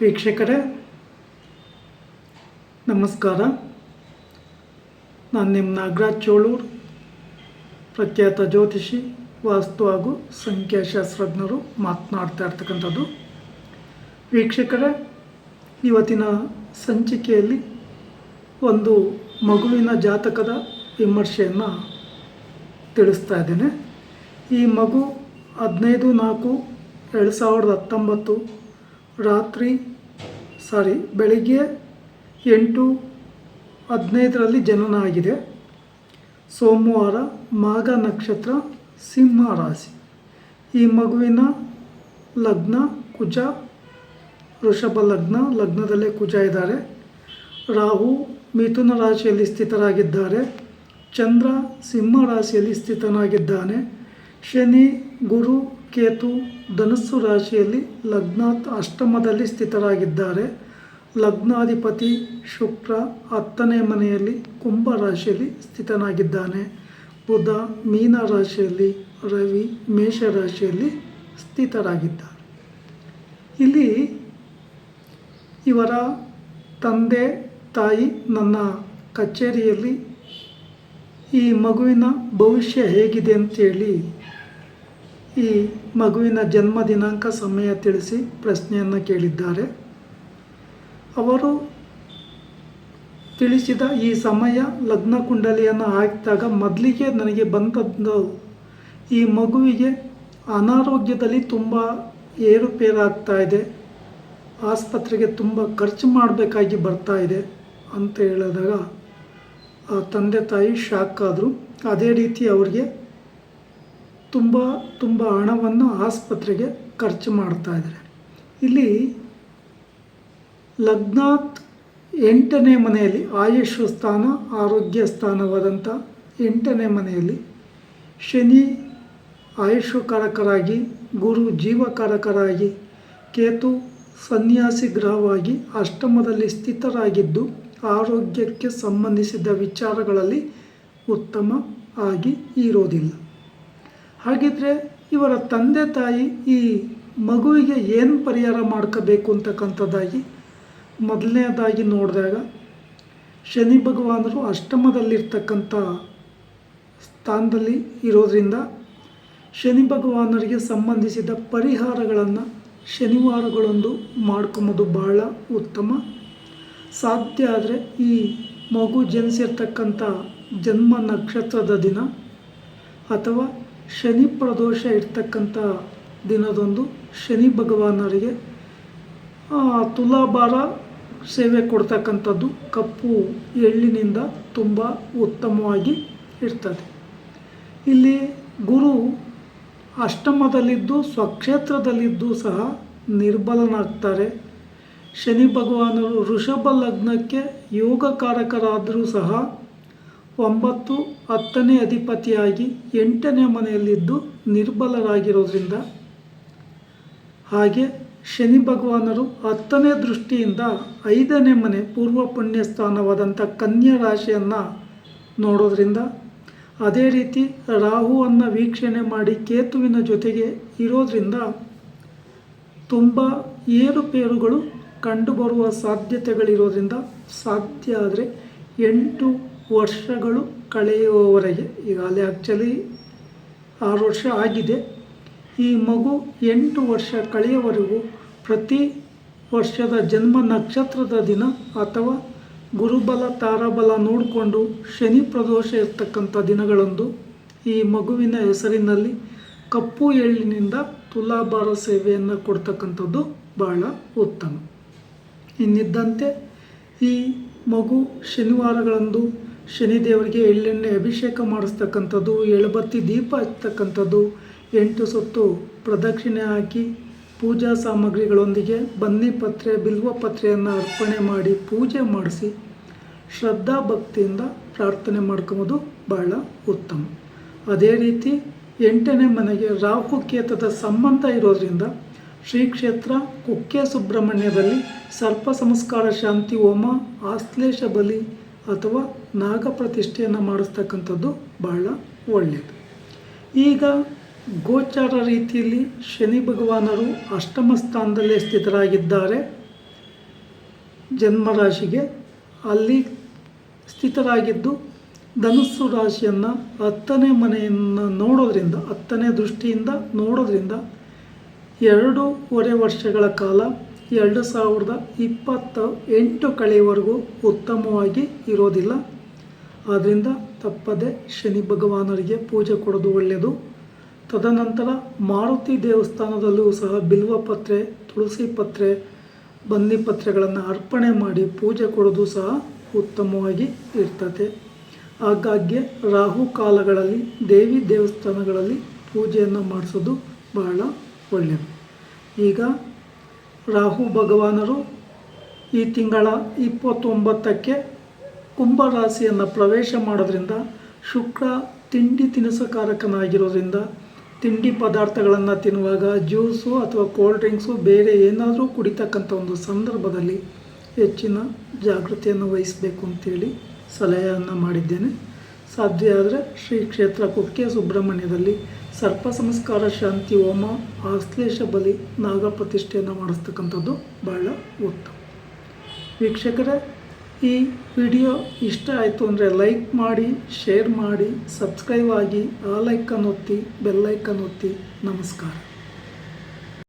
ವೀಕ್ಷಕರೇ, ನಮಸ್ಕಾರ. ನಾನು ನಿಮ್ಮ ನಾಗರಾಜ್ ಚೋಳೂರು, ಪ್ರಖ್ಯಾತ ಜ್ಯೋತಿಷಿ, ವಾಸ್ತು ಹಾಗೂ ಸಂಖ್ಯಾಶಾಸ್ತ್ರಜ್ಞರು ಮಾತನಾಡ್ತಾ ಇರ್ತಕ್ಕಂಥದ್ದು. ವೀಕ್ಷಕರೇ, ಇವತ್ತಿನ ಸಂಚಿಕೆಯಲ್ಲಿ ಒಂದು ಮಗುವಿನ ಜಾತಕದ ವಿಮರ್ಶೆಯನ್ನು ತಿಳಿಸ್ತಾ ಇದ್ದೇನೆ. ಈ ಮಗು ಹದಿನೈದು ನಾಲ್ಕು ಎರಡು ಸಾವಿರದ ಹತ್ತೊಂಬತ್ತು ರಾತ್ರಿ, ಸಾರಿ, ಬೆಳಿಗ್ಗೆ ಎಂಟು ಹದಿನೈದರಲ್ಲಿ ಜನನ ಆಗಿದೆ ಸೋಮವಾರ ಮಾಘ ನಕ್ಷತ್ರ ಸಿಂಹ ರಾಶಿ. ಈ ಮಗುವಿನ ಲಗ್ನ ಕುಜ, ವೃಷಭ ಲಗ್ನ, ಲಗ್ನದಲ್ಲೇ ಕುಜ ಇದ್ದಾರೆ. ರಾಹು ಮಿಥುನ ರಾಶಿಯಲ್ಲಿ ಸ್ಥಿತರಾಗಿದ್ದಾರೆ. ಚಂದ್ರ ಸಿಂಹ ರಾಶಿಯಲ್ಲಿ ಸ್ಥಿತನಾಗಿದ್ದಾನೆ. ಶನಿ, ಗುರು, ಕೇತು ಧನಸ್ಸು ರಾಶಿಯಲ್ಲಿ ಲಗ್ನಾತ್ ಅಷ್ಟಮದಲ್ಲಿ ಸ್ಥಿತರಾಗಿದ್ದಾರೆ. ಲಗ್ನಾಧಿಪತಿ ಶುಕ್ರ ಹತ್ತನೇ ಮನೆಯಲ್ಲಿ ಕುಂಭ ರಾಶಿಯಲ್ಲಿ ಸ್ಥಿತನಾಗಿದ್ದಾನೆ. ಬುಧ ಮೀನ ರಾಶಿಯಲ್ಲಿ, ರವಿ ಮೇಷ ರಾಶಿಯಲ್ಲಿ ಸ್ಥಿತರಾಗಿದ್ದಾರೆ. ಇಲ್ಲಿ ಇವರ ತಂದೆ, ತಾಯಿ ನನ್ನ ಕಚೇರಿಯಲ್ಲಿ ಈ ಮಗುವಿನ ಭವಿಷ್ಯ ಹೇಗಿದೆ ಅಂತೇಳಿ ಈ ಮಗುವಿನ ಜನ್ಮ ದಿನಾಂಕ ಸಮಯ ತಿಳಿಸಿ ಪ್ರಶ್ನೆಯನ್ನು ಕೇಳಿದ್ದಾರೆ. ಅವರು ತಿಳಿಸಿದ ಈ ಸಮಯ ಲಗ್ನ ಕುಂಡಲಿಯನ್ನು ಹಾಕಿದಾಗ ಮೊದಲಿಗೆ ನನಗೆ ಬಂದದ್ದು ಈ ಮಗುವಿಗೆ ಅನಾರೋಗ್ಯದಲ್ಲಿ ತುಂಬ ಏರುಪೇರಾಗ್ತಾ ಇದೆ. ಆಸ್ಪತ್ರೆಗೆ ತುಂಬ ಖರ್ಚು ಮಾಡಬೇಕಾಗಿ ಬರ್ತಾ ಇದೆ ಅಂತ ಹೇಳಿದಾಗ ಆ ತಂದೆ ತಾಯಿ ಶಾಕ್ ಆದರು. ಅದೇ ರೀತಿ ಅವ್ರಿಗೆ ತುಂಬ ತುಂಬ ಹಣವನ್ನು ಆಸ್ಪತ್ರೆಗೆ ಖರ್ಚು ಮಾಡ್ತಾ ಇದ್ದಾರೆ. ಇಲ್ಲಿ ಲಗ್ನಾತ್ ಎಂಟನೇ ಮನೆಯಲ್ಲಿ ಆಯುಷ್ಯ ಸ್ಥಾನ, ಆರೋಗ್ಯ ಸ್ಥಾನವಾದಂಥ ಎಂಟನೇ ಮನೆಯಲ್ಲಿ ಶನಿ ಆಯುಷ್ಕಾರಕರಾಗಿ, ಗುರು ಜೀವಕಾರಕರಾಗಿ, ಕೇತು ಸನ್ಯಾಸಿ ಗ್ರಹವಾಗಿ ಅಷ್ಟಮದಲ್ಲಿ ಸ್ಥಿತರಾಗಿದ್ದು ಆರೋಗ್ಯಕ್ಕೆ ಸಂಬಂಧಿಸಿದ ವಿಚಾರಗಳಲ್ಲಿ ಉತ್ತಮ ಆಗಿ ಇರೋದಿಲ್ಲ. ಹಾಗಿದ್ರೆ ಇವರ ತಂದೆ ತಾಯಿ ಈ ಮಗುವಿಗೆ ಏನು ಪರಿಹಾರ ಮಾಡ್ಕೋಬೇಕು ಅಂತಕ್ಕಂಥದ್ದಾಗಿ ಮೊದಲನೇದಾಗಿ ನೋಡಿದಾಗ ಶನಿ ಭಗವಾನರು ಅಷ್ಟಮದಲ್ಲಿರ್ತಕ್ಕಂಥ ಸ್ಥಾನದಲ್ಲಿ ಇರೋದ್ರಿಂದ ಶನಿ ಭಗವಾನರಿಗೆ ಸಂಬಂಧಿಸಿದ ಪರಿಹಾರಗಳನ್ನು ಶನಿವಾರಗಳೊಂದು ಮಾಡ್ಕೊಂಬೋದು ಬಹಳ ಉತ್ತಮ. ಸಾಧ್ಯ ಆದರೆ ಈ ಮಗು ಜನಿಸಿರ್ತಕ್ಕಂಥ ಜನ್ಮ ನಕ್ಷತ್ರದ ದಿನ ಅಥವಾ ಶನಿ ಪ್ರದೋಷ ಇರ್ತಕ್ಕಂಥ ದಿನದಂದು ಶನಿ ಭಗವಾನರಿಗೆ ತುಲಾಭಾರ ಸೇವೆ ಕೊಡ್ತಕ್ಕಂಥದ್ದು ಕಪ್ಪು ಎಳ್ಳಿನಿಂದ ತುಂಬ ಉತ್ತಮವಾಗಿ ಇರ್ತದೆ. ಇಲ್ಲಿ ಗುರು ಅಷ್ಟಮದಲ್ಲಿದ್ದು, ಸ್ವಕ್ಷೇತ್ರದಲ್ಲಿದ್ದು ಸಹ ನಿರ್ಬಲನಾಗ್ತಾರೆ. ಶನಿ ಭಗವಾನರು ಋಷಭ ಲಗ್ನಕ್ಕೆ ಯೋಗಕಾರಕರಾದರೂ ಸಹ ಒಂಬತ್ತು ಹತ್ತನೇ ಅಧಿಪತಿಯಾಗಿ ಎಂಟನೇ ಮನೆಯಲ್ಲಿದ್ದು ನಿರ್ಬಲರಾಗಿರೋದ್ರಿಂದ ಹಾಗೆ ಶನಿ ಭಗವಾನರು ಹತ್ತನೇ ದೃಷ್ಟಿಯಿಂದ ಐದನೇ ಮನೆ ಪೂರ್ವ ಪುಣ್ಯ ಸ್ಥಾನವಾದಂಥ ಕನ್ಯಾ ರಾಶಿಯನ್ನು ನೋಡೋದ್ರಿಂದ ಅದೇ ರೀತಿ ರಾಹುವನ್ನು ವೀಕ್ಷಣೆ ಮಾಡಿ ಕೇತುವಿನ ಜೊತೆಗೆ ಇರೋದ್ರಿಂದ ತುಂಬ ಏರುಪೇರುಗಳು ಕಂಡುಬರುವ ಸಾಧ್ಯತೆಗಳಿರೋದ್ರಿಂದ ಸಾಧ್ಯ ಆದರೆ ಎಂಟು ವರ್ಷಗಳು ಕಳೆಯುವವರೆಗೆ, ಈಗಾಗಲೇ ಆ್ಯಕ್ಚುಲಿ ಆರು ವರ್ಷ ಆಗಿದೆ. ಈ ಮಗು ಎಂಟು ವರ್ಷ ಕಳೆಯುವವರೆಗೂ ಪ್ರತಿ ವರ್ಷದ ಜನ್ಮ ನಕ್ಷತ್ರದ ದಿನ ಅಥವಾ ಗುರುಬಲ, ತಾರಾಬಲ ನೋಡಿಕೊಂಡು ಶನಿ ಪ್ರದೋಷ ಇರ್ತಕ್ಕಂಥ ದಿನಗಳಂದು ಈ ಮಗುವಿನ ಹೆಸರಿನಲ್ಲಿ ಕಪ್ಪು ಎಳ್ಳಿನಿಂದ ತುಲಾಭಾರ ಸೇವೆಯನ್ನು ಕೊಡ್ತಕ್ಕಂಥದ್ದು ಬಹಳ ಉತ್ತಮ. ಇನ್ನಿದ್ದಂತೆ ಈ ಮಗು ಶನಿವಾರಗಳಂದು ಶನಿದೇವರಿಗೆ ಎಳ್ಳೆಣ್ಣೆ ಅಭಿಷೇಕ ಮಾಡಿಸ್ತಕ್ಕಂಥದ್ದು, ಎಳಬತ್ತಿ ದೀಪ ಹಚ್ತಕ್ಕಂಥದ್ದು ಎಂಟು ಸುತ್ತು ಪ್ರದಕ್ಷಿಣೆ ಹಾಕಿ ಪೂಜಾ ಸಾಮಗ್ರಿಗಳೊಂದಿಗೆ ಬನ್ನಿ ಪತ್ರೆ, ಬಿಲ್ವ ಪತ್ರೆಯನ್ನು ಅರ್ಪಣೆ ಮಾಡಿ ಪೂಜೆ ಮಾಡಿಸಿ ಶ್ರದ್ಧಾ ಭಕ್ತಿಯಿಂದ ಪ್ರಾರ್ಥನೆ ಮಾಡ್ಕೊಬೋದು ಬಹಳ ಉತ್ತಮ. ಅದೇ ರೀತಿ ಎಂಟನೇ ಮನೆಗೆ ರಾಹು ಕೇತದ ಸಂಬಂಧ ಇರೋದ್ರಿಂದ ಶ್ರೀ ಕ್ಷೇತ್ರ ಕುಕ್ಕೆ ಸುಬ್ರಹ್ಮಣ್ಯದಲ್ಲಿ ಸರ್ಪ ಸಂಸ್ಕಾರ ಶಾಂತಿ ಹೋಮ, ಆಶ್ಲೇಷ ಬಲಿ ಅಥವಾ ನಾಗ ಪ್ರತಿಷ್ಠೆಯನ್ನು ಮಾಡಿಸ್ತಕ್ಕಂಥದ್ದು ಬಹಳ ಒಳ್ಳೆಯದು ಈಗ ಗೋಚಾರ ರೀತಿಯಲ್ಲಿ ಶನಿ ಭಗವಾನರು ಅಷ್ಟಮ ಸ್ಥಾನದಲ್ಲೇ ಸ್ಥಿತರಾಗಿದ್ದಾರೆ. ಜನ್ಮರಾಶಿಗೆ ಅಲ್ಲಿ ಸ್ಥಿತರಾಗಿದ್ದು ಧನುಸ್ಸು ರಾಶಿಯನ್ನು ಹತ್ತನೇ ಮನೆಯನ್ನು ನೋಡೋದ್ರಿಂದ, ಹತ್ತನೇ ದೃಷ್ಟಿಯಿಂದ ನೋಡೋದ್ರಿಂದ ಎರಡೂವರೆ ವರ್ಷಗಳ ಕಾಲ ಎರಡು ಸಾವಿರದ ಇಪ್ಪತ್ತ ಎಂಟು ಕಳೆಯವರೆಗೂ ಉತ್ತಮವಾಗಿ ಇರೋದಿಲ್ಲ. ಆದ್ದರಿಂದ ತಪ್ಪದೆ ಶನಿ ಭಗವಾನರಿಗೆ ಪೂಜೆ ಕೊಡೋದು ಒಳ್ಳೆಯದು. ತದನಂತರ ಮಾರುತಿ ದೇವಸ್ಥಾನದಲ್ಲೂ ಸಹ ಬಿಲ್ವ ಪತ್ರೆ, ತುಳಸಿ ಪತ್ರೆ, ಬನ್ನಿ ಪತ್ರೆಗಳನ್ನು ಅರ್ಪಣೆ ಮಾಡಿ ಪೂಜೆ ಕೊಡೋದು ಸಹ ಉತ್ತಮವಾಗಿ ಇರ್ತದೆ. ಆಗಾಗ್ಗೆ ರಾಹು ಕಾಲಗಳಲ್ಲಿ ದೇವಿ ದೇವಸ್ಥಾನಗಳಲ್ಲಿ ಪೂಜೆಯನ್ನು ಮಾಡಿಸೋದು ಬಹಳ ಒಳ್ಳೆಯದು. ಈಗ ರಾಹು ಭಗವಾನರು ಈ ತಿಂಗಳ ಇಪ್ಪತ್ತೊಂಬತ್ತಕ್ಕೆ ಕುಂಭರಾಶಿಯನ್ನು ಪ್ರವೇಶ ಮಾಡೋದ್ರಿಂದ ಶುಕ್ರ ತಿಂಡಿ ತಿನಿಸುಕಾರಕನಾಗಿರೋದ್ರಿಂದ ತಿಂಡಿ ಪದಾರ್ಥಗಳನ್ನು ತಿನ್ನುವಾಗ ಜ್ಯೂಸು ಅಥವಾ ಕೋಲ್ಡ್ ಡ್ರಿಂಕ್ಸು ಬೇರೆ ಏನಾದರೂ ಕುಡಿತಕ್ಕಂಥ ಒಂದು ಸಂದರ್ಭದಲ್ಲಿ ಹೆಚ್ಚಿನ ಜಾಗೃತಿಯನ್ನು ವಹಿಸಬೇಕು ಅಂತೇಳಿ ಸಲಹೆಯನ್ನು ಮಾಡಿದ್ದೇನೆ. ಸಾಧ್ಯ ಆದರೆ ಶ್ರೀ ಕ್ಷೇತ್ರ ಕುಕ್ಕೆ ಸುಬ್ರಹ್ಮಣ್ಯದಲ್ಲಿ ಸರ್ಪ ಸಂಸ್ಕಾರ ಶಾಂತಿ ಹೋಮ ಆಶ್ಲೇಷ ಬಲಿ ನಾಗ ಪ್ರತಿಷ್ಠೆಯನ್ನು ಮಾಡಿಸ್ತಕ್ಕಂಥದ್ದು ಬಹಳ ಉತ್ತಮ ವೀಕ್ಷಕರೇ, ಈ ವಿಡಿಯೋ ಇಷ್ಟ ಆಯಿತು ಅಂದರೆ ಲೈಕ್ ಮಾಡಿ, ಶೇರ್ ಮಾಡಿ, ಸಬ್ಸ್ಕ್ರೈಬ್ ಆಗಿ, ಆ ಲೈಕನ್ನು ಒತ್ತಿ ಬೆಲ್ಲೈಕನ್ ಒತ್ತಿ. ನಮಸ್ಕಾರ.